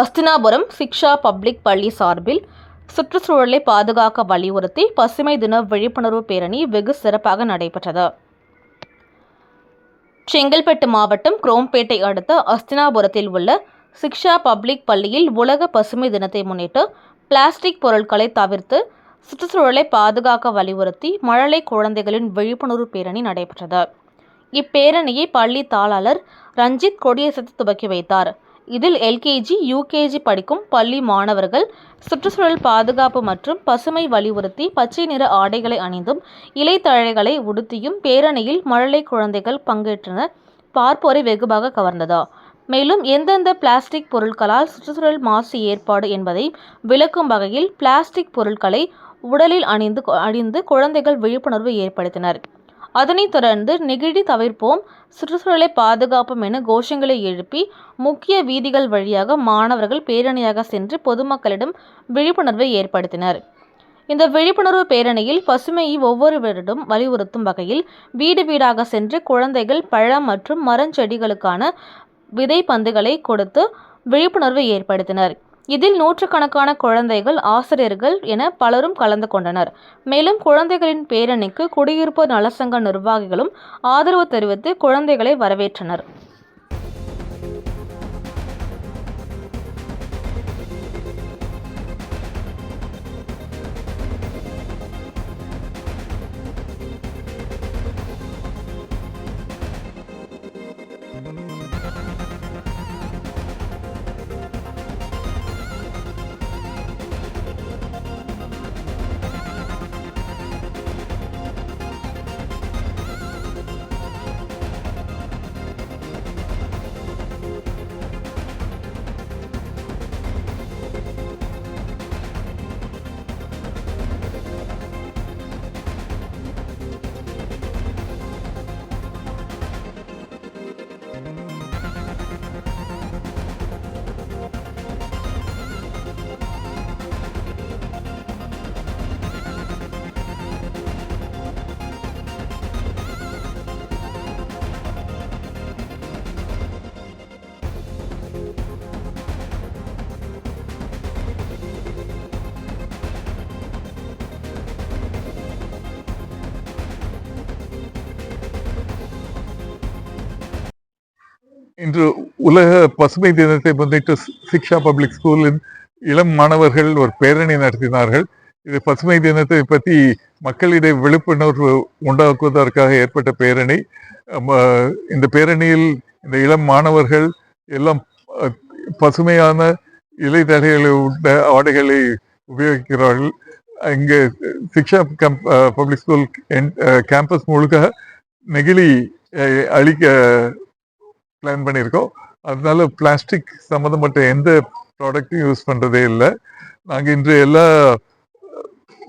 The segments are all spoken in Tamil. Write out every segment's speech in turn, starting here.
அஸ்தினாபுரம் சிக்ஷா பப்ளிக் பள்ளி சார்பில் சுற்றுச்சூழலை பாதுகாக்க வலியுறுத்தி பசுமை தின விழிப்புணர்வு பேரணி வெகு சிறப்பாக நடைபெற்றது. செங்கல்பட்டு மாவட்டம் குரோம்பேட்டை அடுத்த அஸ்தினாபுரத்தில் உள்ள சிக்ஷா பப்ளிக் பள்ளியில் உலக பசுமை தினத்தை முன்னிட்டு பிளாஸ்டிக் பொருட்களை தவிர்த்து சுற்றுச்சூழலை பாதுகாக்க வலியுறுத்தி மழலை குழந்தைகளின் விழிப்புணர்வு பேரணி நடைபெற்றது. இப்பேரணியை பள்ளி தாளாளர் ரஞ்சித் கொடியசத்து துவக்கி வைத்தார். இதில் எல்கேஜி யூகேஜி படிக்கும் பள்ளி மாணவர்கள் சுற்றுச்சூழல் பாதுகாப்பு மற்றும் பசுமை வலியுறுத்தி பச்சை நிற ஆடைகளை அணிந்தும் இலைத்தழைகளை உடுத்தியும் பேரணியில் மழலை குழந்தைகள் பங்கேற்றனர். பார்ப்போரை வெகுவாக கவர்ந்ததா? மேலும் எந்தெந்த பிளாஸ்டிக் பொருட்களால் சுற்றுச்சூழல் மாசு ஏற்பாடு என்பதை விளக்கும் வகையில் பிளாஸ்டிக் பொருட்களை உடலில் அணிந்து அணிந்து குழந்தைகள் விழிப்புணர்வு ஏற்படுத்தினர். அதனைத் தொடர்ந்து நெகிழி தவிர்ப்போம். சுற்றுச்சூழலை பாதுகாப்போம் என கோஷங்களை எழுப்பி முக்கிய வீதிகள் வழியாக மாணவர்கள் பேரணியாக சென்று பொதுமக்களிடம் விழிப்புணர்வை ஏற்படுத்தினர். இந்த விழிப்புணர்வு பேரணியில் பசுமையை ஒவ்வொருவரிடம் வலியுறுத்தும் வகையில் வீடு வீடாக சென்று குழந்தைகள் பழம் மற்றும் மரஞ்செடிகளுக்கான விதை பந்துகளை கொடுத்து விழிப்புணர்வு ஏற்படுத்தினர். இதில் நூற்றுக்கணக்கான குழந்தைகள் ஆசிரியர்கள் என பலரும் கலந்து கொண்டனர். மேலும் குழந்தைகளின் பேரணிக்கு குடியிருப்பு நலசங்க நிர்வாகிகளும் ஆதரவு தெரிவித்து குழந்தைகளை வரவேற்றனர். இன்று உலக பசுமை தினத்தை முன்னிட்டு சிக்ஷா பப்ளிக் ஸ்கூலின் இளம் மாணவர்கள் ஒரு பேரணி நடத்தினார்கள். இது பசுமை தினத்தை பற்றி மக்களிடையே விழிப்புணர்வு உண்டாக்குவதற்காக ஏற்பட்ட பேரணி. இந்த பேரணியில் இந்த இளம் மாணவர்கள் எல்லாம் பசுமையான இலை தடைகளை உள்ள ஆடைகளை உபயோகிக்கிறார்கள். இங்கே சிக்ஷா பப்ளிக் ஸ்கூல் கேம்பஸ் முழுக்க நெகிழி அழிக்க பிளான் பண்ணியிருக்கோம். அதனால பிளாஸ்டிக் சம்மந்தப்பட்ட எந்த ப்ராடக்ட்டும் யூஸ் பண்ணுறதே இல்லை. நாங்கள் இன்று எல்லா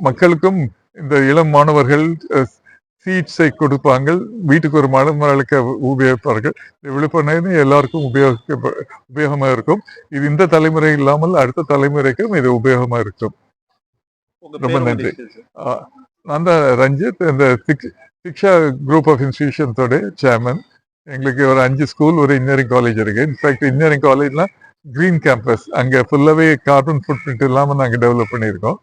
மக்களுக்கும் இந்த இளம் மாணவர்கள் சீட்ஸை கொடுப்பாங்க. வீட்டுக்கு ஒரு மரம் வளர்க்க உபயோகிப்பார்கள். இந்த விழிப்புணர்வு எல்லாருக்கும் உபயோகிக்க உபயோகமாக இருக்கும். இது இந்த தலைமுறை இல்லாமல் அடுத்த தலைமுறைக்கும் இது உபயோகமாக இருக்கும். ரொம்ப நன்றி. நான் தான் ரஞ்சித் இந்த சிக் சிக்ஷா குரூப் ஆஃப் இன்ஸ்டிடியூஷன்ஸோட சேர்மன் எங்களுக்கு ஒரு அஞ்சு ஸ்கூல் ஒரு இன்ஜினியரிங் காலேஜ் இருக்கு. இன்ஃபேக்ட் இன்ஜினியரிங் காலேஜ்லாம் க்ரீன் கேம்பஸ் அங்கே ஃபுல்லாகவே கார்பன் ஃபுட் பிரிண்ட் இல்லாமல் நாங்கள் டெவலப் பண்ணியிருக்கோம்.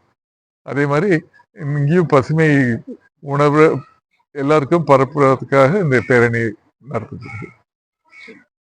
அதே மாதிரி இங்கேயும் பசுமை உணவு எல்லாருக்கும் பரப்புறதுக்காக இந்த பேரணி நடத்துது